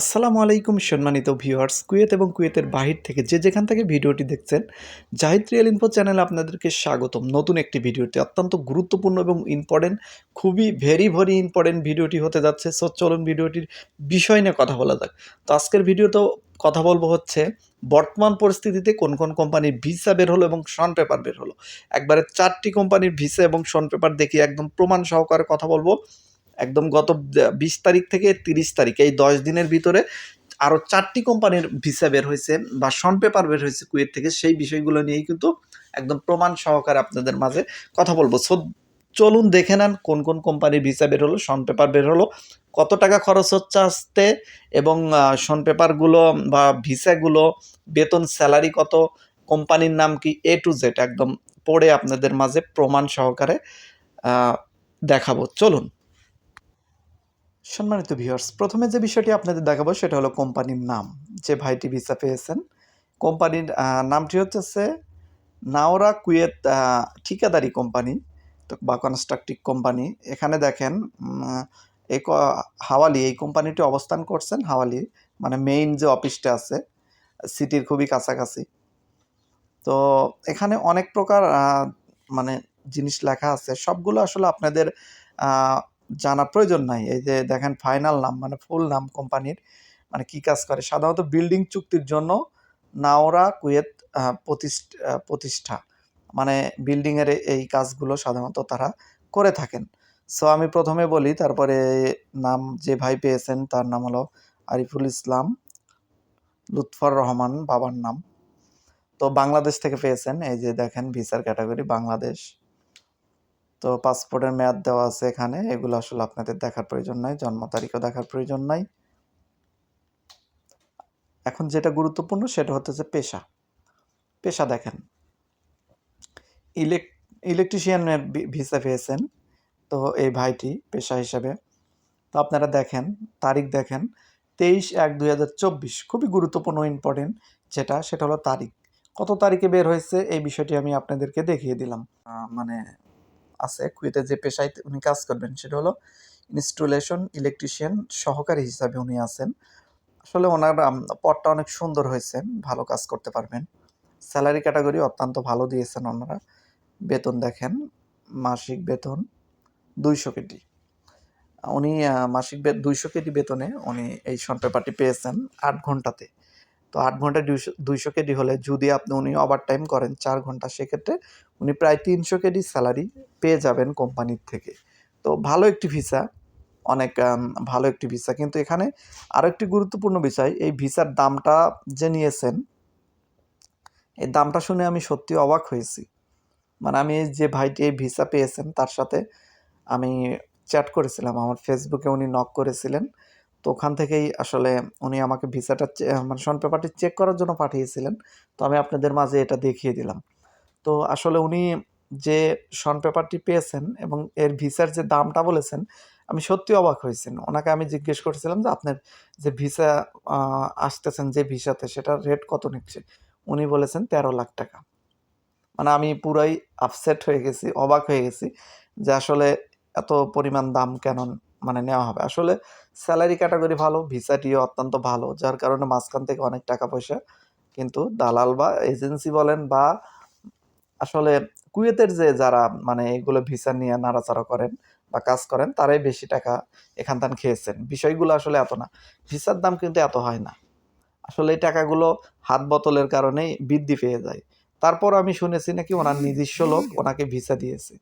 আসসালামু আলাইকুম সম্মানিত ভিউয়ার্স, কুয়েত এবং কুয়েতের বাহির থেকে যে যেখান থেকে ভিডিওটি দেখছেন জাহিদ রিয়েল ইনফো চ্যানেলে আপনাদেরকে স্বাগতম। নতুন একটি ভিডিওতে অত্যন্ত গুরুত্বপূর্ণ এবং ইম্পর্টেন্ট খুবই ভেরি ভেরি ইম্পর্টেন্ট ভিডিওটি হতে যাচ্ছে। সো চলুন ভিডিওটির বিষয় নিয়ে কথা বলা যাক। তো আজকের ভিডিওতেও কথা বলব হচ্ছে, বর্তমান পরিস্থিতিতে কোন কোন কোম্পানির ভিসা বের হলো এবং শন পেপার বের হলো। একবারে চারটি কোম্পানির ভিসা এবং শন পেপার দেখিয়ে একদম প্রমাণ সহকারে কথা বলব। একদম গত বিশ তারিখ থেকে তিরিশ তারিখ, এই দশ দিনের ভিতরে আরও চারটি কোম্পানির ভিসা বের হয়েছে বা শন পেপার বের হয়েছে কুয়েত থেকে, সেই বিষয়গুলো নিয়েই কিন্তু একদম প্রমাণ সহকারে আপনাদের মাঝে কথা বলব। সো, চলুন দেখে নেন কোন কোন কোম্পানির ভিসা বের হলো শন পেপার বের হলো, কত টাকা খরচ হচ্ছে আসতে এবং শন পেপারগুলো বা ভিসাগুলো, বেতন, স্যালারি কত, কোম্পানির নাম কি এ টু জেড একদম পড়ে আপনাদের মাঝে প্রমাণ সহকারে দেখাবো। চলুন। সম্মানিত ভিউয়ার্স প্রথমে যে বিষয়টি আপনাদের দেখাবো সেটা হলো কোম্পানির নাম। যে ভাইটি ভিসা পেয়েছেন, কোম্পানির নামটি হচ্ছে নাওরা কুয়েত ঠিকাদারি কোম্পানি, তো বা কনস্ট্রাকটিভ কোম্পানি। এখানে দেখেন এই হাওয়ালি, এই কোম্পানিটি অবস্থান করছেন হাওয়ালি মানে মেইন যে অফিসটা আছে সিটির খুবই কাছাকাছি। তো এখানে অনেক প্রকার মানে জিনিস লেখা আছে। সবগুলো আসলে আপনাদের জানা প্রয়োজন নাই। এই যে দেখেন ফাইনাল নাম মানে ফুল নাম কোম্পানির মানে কি কাজ করে? সাধারণত বিল্ডিং চুক্তির জন্য নাওরা কুয়েত প্রতিষ্ঠ- মানে বিল্ডিংয়ের এই কাজগুলো সাধারণত তারা করে থাকেন। সো আমি প্রথমে বলি, তারপরে নাম যে ভাই পেয়েছেন, তার নাম হলো আরিফুল ইসলাম, লুৎফর রহমান বাবার নাম। তো বাংলাদেশ থেকে পেয়েছেন, এই যে দেখেন ভিসার ক্যাটাগরি বাংলাদেশ। তো পাসপোর্টের মেয়াদ দেওয়া আছে এখানে। এগুলো আসলে আপনাদের দেখার প্রয়োজন নাই, জন্ম তারিখও দেখার প্রয়োজন নাই। এখন যেটা গুরুত্বপূর্ণ সেটা হচ্ছে পেশা। পেশা দেখেন। ইলেক ইলেকট্রিশিয়ানের ভিসা পেয়েছেন তো এই ভাইটি পেশা হিসাবে। তো আপনারা দেখেন, তারিখ দেখেন, তেইশ এক দুই হাজার চব্বিশ। খুবই গুরুত্বপূর্ণ ইম্পর্টেন্ট যেটা, সেটা হলো তারিখ। কত তারিখে বের হয়েছে এই বিষয়টি আমি আপনাদেরকে দেখিয়ে দিলাম। মানে আছে কুয়েতে যে পেশায় উনি কাজ করবেন সেটা হলো ইনস্টলেশন ইলেকট্রিশিয়ান সহকারী হিসাবে উনি আছেন। আসলে ওনার পদটা অনেক সুন্দর হয়েছে, ভালো কাজ করতে পারবেন। স্যালারি ক্যাটাগরি অত্যন্ত ভালো দিয়েছেন ওনারা। বেতন দেখেন, মাসিক বেতন দুইশো কেটি। উনি মাসিক দুইশো কেটি বেতনে উনি এই শন পেপারটি পেয়েছেন আট ঘন্টাতে। তো আট ঘণ্টা দুইশো দুইশো কেডি হলে যদি আপনি উনি ওভার টাইম করেন চার ঘণ্টা, সেক্ষেত্রে উনি প্রায় তিনশো কেডি স্যালারি পেয়ে যাবেন কোম্পানির থেকে। তো ভালো একটি ভিসা অনেক ভালো একটি ভিসা কিন্তু এখানে আরও একটি গুরুত্বপূর্ণ বিষয়, এই ভিসার দামটা যে নিয়েছেন, এই দামটা শুনে আমি সত্যি অবাক হয়েছি। মানে আমি যে ভাইটি এই ভিসা পেয়েছেন, তার সাথে আমি চ্যাট করেছিলাম, আমার ফেসবুকে উনি নক করেছিলেন। তো ওখান থেকেই আসলে উনি আমাকে ভিসাটা মানে শন পেপারটি চেক করার জন্য পাঠিয়েছিলেন। তো আমি আপনাদের মাঝে এটা দেখিয়ে দিলাম। তো আসলে উনি যে শন পেপারটি পেয়েছেন এবং এর ভিসার যে দামটা বলেছেন, আমি সত্যি অবাক হয়েছেন ওনাকে আমি জিজ্ঞেস করেছিলাম যে, আপনার যে ভিসা আসতেছেন যে ভিসাতে, সেটার রেট কত নিচ্ছে? উনি বলেছেন, তেরো লাখ টাকা। মানে আমি পুরাই আপসেট হয়ে গেছি, অবাক হয়ে গেছি যে আসলে এত পরিমাণ দাম কেন মানে নেওয়া হবে। আসলে স্যালারি ক্যাটাগরি ভালো ভিসাটিও অত্যন্ত ভালো, যার কারণে মাঝখান থেকে অনেক টাকা পয়সা কিন্তু দালাল বা এজেন্সি বলেন বা আসলে কুয়েতের যে যারা মানে এগুলো ভিসা নিয়ে নাড়াচাড়া করেন বা কাজ করেন, তারাই বেশি টাকা এখান থেকে খেয়েছেন। বিষয়গুলো আসলে এত না। ভিসার দাম কিন্তু এত হয় না। আসলে এই টাকাগুলো হাত বোতলের কারণেই বৃদ্ধি পেয়ে যায়। তারপর আমি শুনেছি নাকি ওনার নিজস্ব লোক ওনাকে ভিসা দিয়েছে।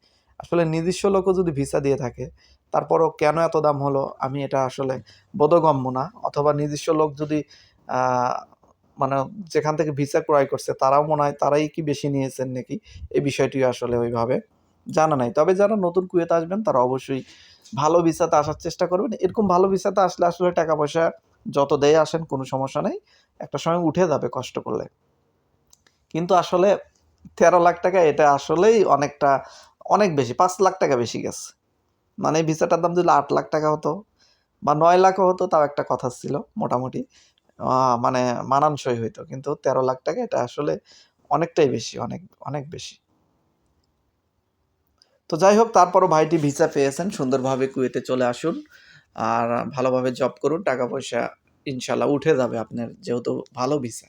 আসলে নিজস্ব লোকও যদি ভিসা দিয়ে থাকে, তারপরও কেন এত দাম হলো? আমি এটা আসলে বোধগম্য না। অথবা নিজস্ব লোক যদি মানে যেখান থেকে ভিসা ক্রয় করছে, তারাও মনে হয় তারাই কি বেশি নিয়েছেন নাকি? এই বিষয়টি আসলে ওইভাবে জানা নাই। তবে যারা নতুন কুয়েতে আসবেন, তারা অবশ্যই ভালো ভিসাতে আসার চেষ্টা করবেন। এরকম ভালো ভিসাতে আসলে আসলে টাকা পয়সা যত দেয় আসেন, কোনো সমস্যা নেই। একটা সময় উঠে যাবে কষ্ট করলে। কিন্তু আসলে তেরো লাখ টাকা, এটা আসলেই অনেকটা অনেক বেশি, পাঁচ লাখ টাকা বেশি গেছে। মানে ভিসাটার দাম যদি আট লাখ টাকা হতো বা নয় লাখও হতো, তাও একটা কথা ছিল মোটামুটি। মানে মানানসই হইতো, কিন্তু তেরো লাখ টাকা এটা আসলে অনেকটাই বেশি, অনেক অনেক বেশি। তো যাই হোক, তারপরও ভাইটি ভিসা পেয়েছেন, সুন্দরভাবে কুয়েতে চলে আসুন আর ভালোভাবে জব করুন, টাকা পয়সা ইনশাল্লাহ উঠে যাবে আপনার, যেহেতু ভালো ভিসা।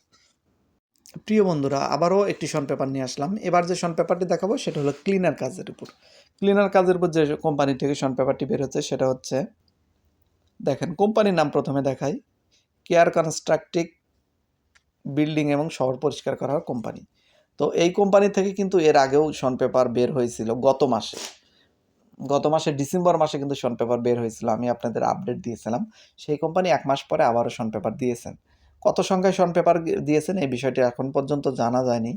প্রিয় বন্ধুরা, আবারও একটি শন পেপার নিয়ে আসলাম। এবার যে শন পেপারটি দেখাবো, সেটা হলো ক্লিনার কাজের উপর। ক্লিনার কাজের উপর যে কোম্পানি থেকে শন পেপারটি বের হচ্ছে, সেটা হচ্ছে, দেখেন, কোম্পানির নাম প্রথমে দেখাই। কেয়ার কনস্ট্রাকটিক বিল্ডিং এবং শহর পরিষ্কার করার কোম্পানি। তো এই কোম্পানি থেকে কিন্তু এর আগেও শন পেপার বের হয়েছিল, গত মাসে। গত মাসে, ডিসেম্বর মাসে কিন্তু শন পেপার বের হয়েছিল, আমি আপনাদের আপডেট দিয়েছিলাম। সেই কোম্পানি এক মাস পরে আবারও শন পেপার দিয়েছেন। কত সংখ্যায় শন পেপার দিয়েছেন এই বিষয়টি এখন পর্যন্ত জানা যায়নি।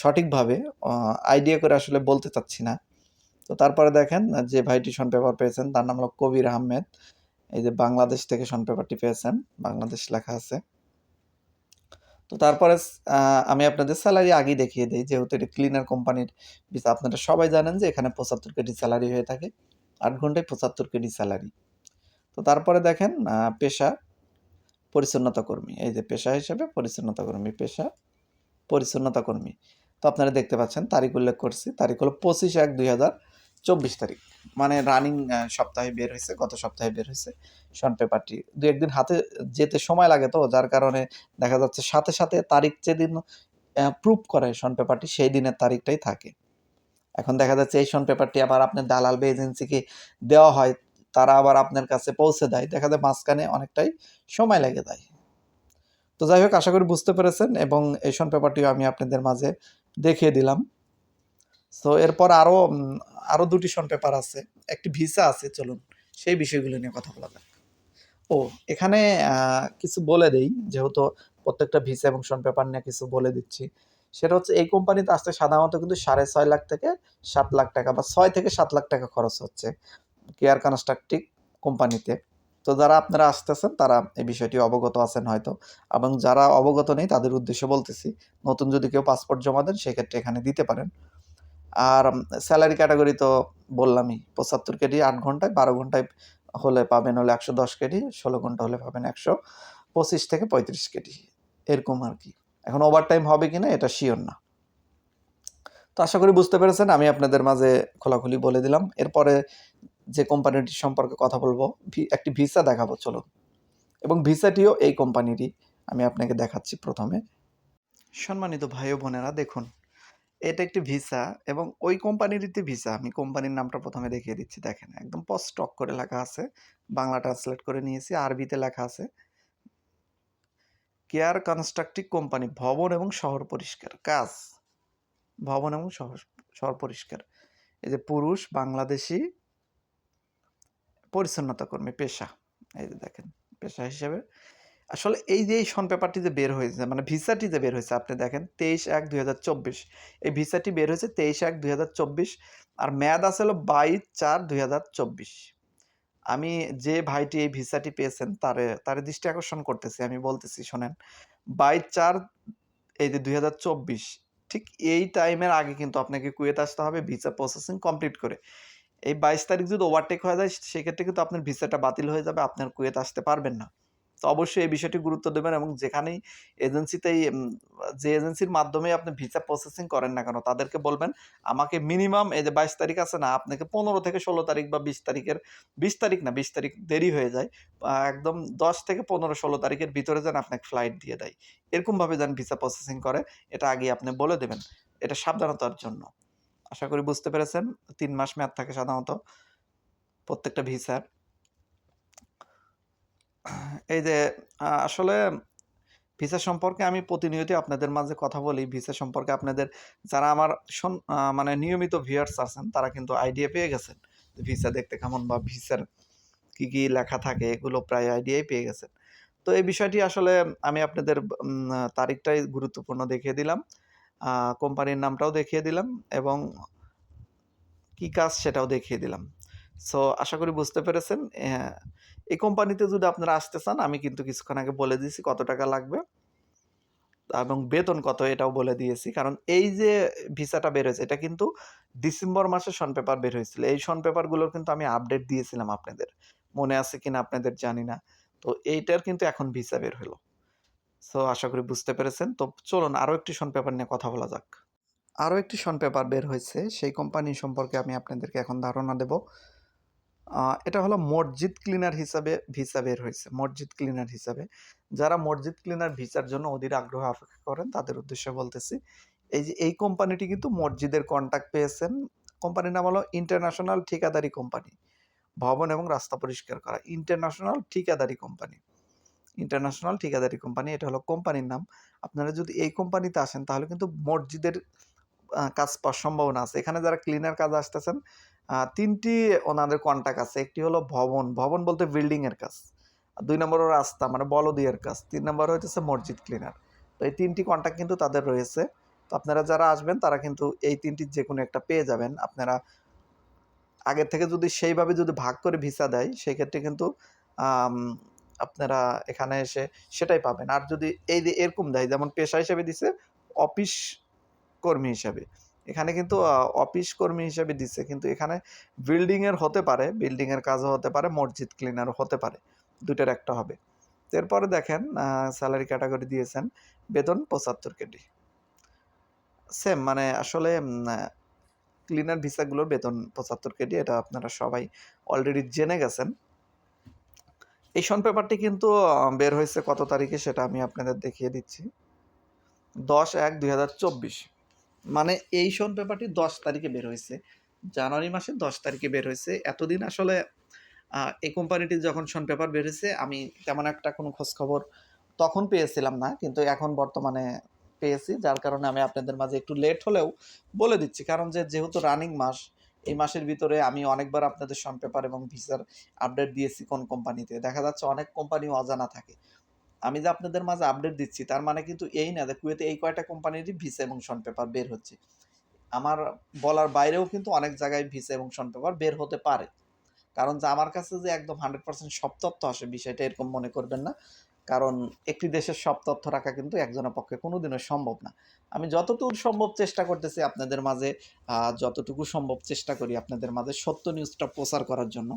সঠিকভাবে আইডিয়া করে আসলে বলতে চাচ্ছি না। তো তারপরে দেখেন, যে ভাইটি শন পেপার পেয়েছেন, তার নাম হলো কবির আহমেদ। এই যে বাংলাদেশ থেকে শন পেপারটি পেয়েছেন, বাংলাদেশ লেখা আছে। তো তারপরে আমি আপনাদের স্যালারি আগেই দেখিয়ে দিই, যেহেতু এটা ক্লিনার কোম্পানির ভিসা আপনারা সবাই জানেন যে এখানে পঁচাত্তর কেডি স্যালারি হয়ে থাকে, আট ঘন্টায় পঁচাত্তর কেডি স্যালারি তো তারপরে দেখেন পেশা। পরিচ্ছন্নতা কর্মী এই যে পেশা হিসেবে পরিচ্ছন্নতা কর্মী পেশা পরিচ্ছন্নতা কর্মী তো আপনারা দেখতে পাচ্ছেন, তারিখ উল্লেখ করছি। তারিখ হলো পঁচিশ এক দুই হাজার চব্বিশ তারিখ। মানে রানিং সপ্তাহে বের হয়েছে, গত সপ্তাহে বের হয়েছে শন পেপারটি দু একদিন হাতে যেতে সময় লাগে তো, যার কারণে দেখা যাচ্ছে সাথে সাথে তারিখ যেদিন প্রুভ করে শন পেপারটি সেই দিনের তারিখটাই থাকে। এখন দেখা যাচ্ছে এই শন পেপারটি আবার আপনার দালাল বা এজেন্সিকে দেওয়া হয়। তারা আবার আপনার কাছে পৌঁছে দেয়। দেখা যায় মাঝখানে অনেকটাই সময় লেগে যায়। তো যাই হোক, আশা করি বুঝতে পেরেছেন এবং এই শন পেপারটিও আমি আপনাদের মাঝে দেখিয়ে দিলাম। তো এরপর আরও আরও দুটি শন পেপার আছে। একটি ভিসা আছে, চলুন সেই বিষয়গুলো নিয়ে কথা বলা যাক। ও, এখানে কিছু বলে দেই, যেহেতু প্রত্যেকটা ভিসা এবং শন পেপার নিয়ে কিছু বলে দিচ্ছি। সেটা হচ্ছে, এই কোম্পানিতে আসতে সাধারণত কিন্তু সাড়ে ছয় লাখ থেকে সাত লাখ টাকা বা ছয় থেকে সাত লাখ টাকা খরচ হচ্ছে। কেয়ার কনস্ট্রাকটিভ কোম্পানিতে তো যারা আপনারা আসতেছেন, তারা এই বিষয়টি অবগত আছেন হয়তো। এবং যারা অবগত নেই, তাদের উদ্দেশ্যে বলতেছি, নতুন যদি কেউ পাসপোর্ট জমা দেন, সেক্ষেত্রে এখানে দিতে পারেন। আর স্যালারি ক্যাটাগরি তো বললামই, পঁচাত্তর কেডি আট ঘন্টায়, বারো ঘন্টায় হলে পাবেন হলে একশো দশ কেডি ষোলো ঘণ্টা হলে পাবেন একশো পঁচিশ থেকে পঁয়ত্রিশ কেডি এরকম আর কি। এখন ওভার টাইম হবে কিনা, এটা শিওর না। তো আশা করি বুঝতে পেরেছেন, আমি আপনাদের মাঝে খোলাখুলি বলে দিলাম। এরপরে যে কোম্পানিটি সম্পর্কে কথা বলব একটি ভিসা দেখাবো চলো এবং ভিসাটিও এই কোম্পানিরই আমি আপনাকে দেখাচ্ছি প্রথমে। সম্মানিত ভাই বোনেরা, দেখুন, এটা একটি ভিসা এবং ওই কোম্পানিরই ভিসা আমি কোম্পানির নামটা প্রথমে দেখিয়ে দিচ্ছি, দেখেন, একদম স্টক করে লেখা আছে। বাংলা ট্রান্সলেট করে নিয়েছি, আরবিতে লেখা আছে। কেয়ার কনস্ট্রাকটিভ কোম্পানি ভবন এবং শহর পরিষ্কার, কাজ। ভবন এবং শহর শহর পরিষ্কার। এই যে পুরুষ, বাংলাদেশি পরিচ্ছন্নতা কর্মী, পেশা। এই যে দেখেন, পেশা হিসেবে। আসলে এই যে এই শন পেপারটি যে বের হয়েছে মানে ভিসাটি যে বের হয়েছে, আপনি দেখেন তেইশ এক দুই এই ভিসাটি বের হয়েছে তেইশ এক দুই আর মেয়াদ আছে হলো বাইশ চার দুই আমি যে ভাইটি এই ভিসাটি পেয়েছেন, তারে, তার দৃষ্টি আকর্ষণ করতেছি, আমি বলতেছি, শোনেন, বাইশ চার এই যে দুই হাজার চব্বিশ, ঠিক এই টাইমের আগে কিন্তু আপনাকে কুয়েত আসতে হবে ভিসা প্রসেসিং কমপ্লিট করে। এই বাইশ তারিখ যদি ওভারটেক হয়ে যায়, সেক্ষেত্রে কিন্তু আপনার ভিসাটা বাতিল হয়ে যাবে, আপনার কুয়েত আসতে পারবেন না। তো অবশ্যই এই বিষয়টি গুরুত্ব দেবেন এবং যেখানেই এজেন্সিতেই যে এজেন্সির মাধ্যমে আপনি ভিসা প্রসেসিং করেন না কেন, তাদেরকে বলবেন, আমাকে মিনিমাম এই যে বাইশ তারিখ আছে না, আপনাকে পনেরো থেকে ষোলো তারিখ বা বিশ তারিখের, বিশ তারিখ না, বিশ তারিখ দেরি হয়ে যায় একদম দশ থেকে পনেরো ষোলো তারিখের ভিতরে যেন আপনাকে ফ্লাইট দিয়ে দেয়। এরকমভাবে যেন ভিসা প্রসেসিং করে, এটা আগে আপনি বলে দেবেন। এটা সাবধানতার জন্য। আশা করি বুঝতে পেরেছেন, তিন মাস মেয়াদ থাকে সাধারণত প্রত্যেকটা ভিসার এই যে আসলে ভিসা সম্পর্কে আমি প্রতিনিয়ত আপনাদের মাঝে কথা বলি। ভিসা সম্পর্কে আপনাদের, যারা আমার মানে নিয়মিত ভিউয়ার্স আছেন, তারা কিন্তু আইডিয়া পেয়ে গেছেন ভিসা দেখতে কেমন বা ভিসার কি কি লেখা থাকে, এগুলো প্রায় আইডিয়াই পেয়ে গেছেন। তো এই বিষয়টি আসলে আমি আপনাদের তারিখটাই গুরুত্বপূর্ণ দেখিয়ে দিলাম। কোম্পানির নামটাও দেখিয়ে দিলাম এবং কি কাজ সেটাও দেখিয়ে দিলাম। সো, আশা করি বুঝতে পেরেছেন। এই কোম্পানিতে যদি আপনারা আসতে চান, আমি কিন্তু কিছুক্ষণ আগে বলে দিয়েছি কত টাকা লাগবে এবং বেতন কত এটাও বলে দিয়েছি। কারণ এই যে ভিসাটা বের হয়েছে, এটা কিন্তু ডিসেম্বর মাসে শন পেপার বের হয়েছিল। এই শন পেপারগুলোর কিন্তু আমি আপডেট দিয়েছিলাম আপনাদের। মনে আছে কিনা আপনাদের জানি না। তো এইটার কিন্তু এখন ভিসা বের হলো। সো আশা করি বুঝতে পেরেছেন। তো চলুন আরও একটি শন পেপার নিয়ে কথা বলা যাক। আরও একটি শন পেপার বের হয়েছে। সেই কোম্পানি সম্পর্কে আমি আপনাদেরকে এখন ধারণা দেব। এটা হলো মসজিদ ক্লিনার হিসাবে ভিসা বের হয়েছে, মসজিদ ক্লিনার হিসাবে। যারা মসজিদ ক্লিনার ভিসার জন্য অধীর আগ্রহ অপেক্ষা করেন, তাদের উদ্দেশ্যে বলতেছি, এই যে এই কোম্পানিটি কিন্তু মসজিদের কন্ট্যাক্ট পেয়েছেন। কোম্পানির নাম হলো ইন্টারন্যাশনাল ঠিকাদারি কোম্পানি ভবন এবং রাস্তা পরিষ্কার করা। ইন্টারন্যাশনাল ঠিকাদারি কোম্পানি ইন্টারন্যাশনাল ঠিকাদারি কোম্পানি এটা হলো কোম্পানির নাম। আপনারা যদি এই কোম্পানিতে আসেন, তাহলে কিন্তু মসজিদের কাজ পাওয়ার সম্ভাবনা আছে। এখানে যারা ক্লিনার কাজ আসতেছেন তিনটি ওনাদের কন্ট্যাক্ট আছে। একটি হলো ভবন। ভবন বলতে বিল্ডিং এর কাজ। দুই নম্বর রাস্তা মানে বলদিয়ার কাজ। তিন নম্বর হইতেছে মসজিদ ক্লিনার তো এই তিনটি কন্ট্যাক্ট কিন্তু তাদের রয়েছে। তো আপনারা যারা আসবেন, তারা কিন্তু এই তিনটির যে কোনো একটা পেয়ে যাবেন। আপনারা আগের থেকে যদি সেইভাবে যদি ভাগ করে ভিসা দেয় সেই ক্ষেত্রে কিন্তু আপনারা এখানে এসে সেটাই পাবেন। আর যদি এই এরকম দেয়, যেমন পেশা হিসেবে দিছে, অফিস কর্মী হিসাবে। এখানে কিন্তু অফিস কর্মী হিসেবে দিছে, কিন্তু এখানে বিল্ডিং এর হতে পারে বিল্ডিং এর কাজও হতে পারে, মসজিদ ক্লিনারও হতে পারে, দুইটার একটা হবে। এরপরে দেখেন স্যালারি ক্যাটাগরি দিয়েছেন, বেতন পঁচাত্তর কেডি সেম মানে আসলে ক্লিনার ভিসাগুলোর বেতন পঁচাত্তর কেডি এটা আপনারা সবাই অলরেডি জেনে গেছেন। এই শন পেপারটি কিন্তু বের হয়েছে কত তারিখে সেটা আমি আপনাদের দেখিয়ে দিচ্ছি। দশ এক দুই হাজার চব্বিশ। মানে এই শন পেপারটি দশ তারিখে বের হয়েছে। জানুয়ারি মাসের দশ তারিখে বের হয়েছে। এতদিন আসলে এই কোম্পানিটির যখন শন পেপার বের হয়েছে, আমি তেমন একটা কোনো খোঁজ খবর তখন পেয়েছিলাম না, কিন্তু এখন বর্তমানে পেয়েছি। যার কারণে আমি আপনাদের মাঝে একটু লেট হলেও বলে দিচ্ছি। কারণ যে, যেহেতু রানিং মাস এই মাসের ভিতরে আমি অনেকবার আপনাদের শন পেপার এবং ভিসার আপডেট দিয়েছি কোন কোম্পানিতে। দেখা যাচ্ছে অনেক কোম্পানি অজানা থাকে। আমি যে আপনাদের মাঝে আপডেট দিচ্ছি, তার মানে কিন্তু এই না যে কুয়েতে এই কয়টা কোম্পানিরই ভিসা এবং সন পেপার বের হচ্ছে। আমার বলার বাইরেও কিন্তু অনেক জায়গায় ভিসা এবং সন পেপার বের হতে পারে। কারণ যে আমার কাছে যে একদম হান্ড্রেড পার্সেন্ট সব তথ্য আসে, বিষয়টা এরকম মনে করবেন না। কারণ একটি দেশের সব তথ্য রাখা কিন্তু একজনের পক্ষে কোনোদিনও সম্ভব না। আমি যতটুকু সম্ভব চেষ্টা করতেছি আপনাদের মাঝে যতটুকু সম্ভব চেষ্টা করি আপনাদের মাঝে সত্য নিউজটা প্রচার করার জন্য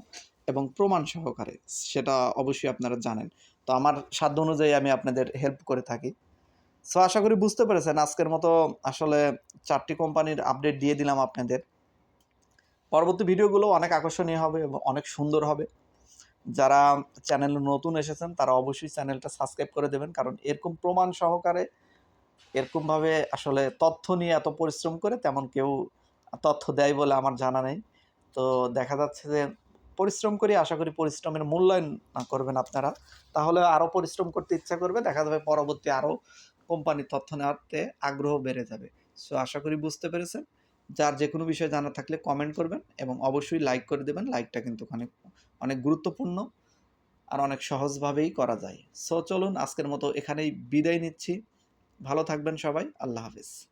এবং প্রমাণ সহকারে, সেটা অবশ্যই আপনারা জানেন। তো আমার সাধ্য অনুযায়ী আমি আপনাদের হেল্প করে থাকি। সো আশা করি বুঝতে পেরেছেন আজকের মতো আসলে চারটি কোম্পানির আপডেট দিয়ে দিলাম আপনাদের। পরবর্তী ভিডিওগুলো অনেক আকর্ষণীয় হবে এবং অনেক সুন্দর হবে। যারা চ্যানেলে নতুন এসেছেন, তারা অবশ্যই চ্যানেলটা সাবস্ক্রাইব করে দেবেন। কারণ এরকম প্রমাণ সহকারে এরকমভাবে আসলে তথ্য নিয়ে এত পরিশ্রম করে তেমন কেউ তথ্য দেয় বলে আমার জানা নেই। তো দেখা যাচ্ছে যে পরিশ্রম করি, আশা করি পরিশ্রমের মূল্যায়ন করবেন আপনারা। তাহলে আরও পরিশ্রম করতে ইচ্ছা করবে, দেখা যাবে পরবর্তী আরও কোম্পানির তথ্য নেওয়াতে আগ্রহ বেড়ে যাবে। সো আশা করি বুঝতে পেরেছেন। যার যে কোনো বিষয় জানা থাকলে কমেন্ট করবেন এবং অবশ্যই লাইক করে দেবেন। লাইকটা কিন্তু অনেক অনেক গুরুত্বপূর্ণ আর অনেক সহজভাবেই করা যায়। সো চলুন আজকের মতো এখানেই বিদায় নিচ্ছি। ভালো থাকবেন সবাই। আল্লাহ হাফিজ।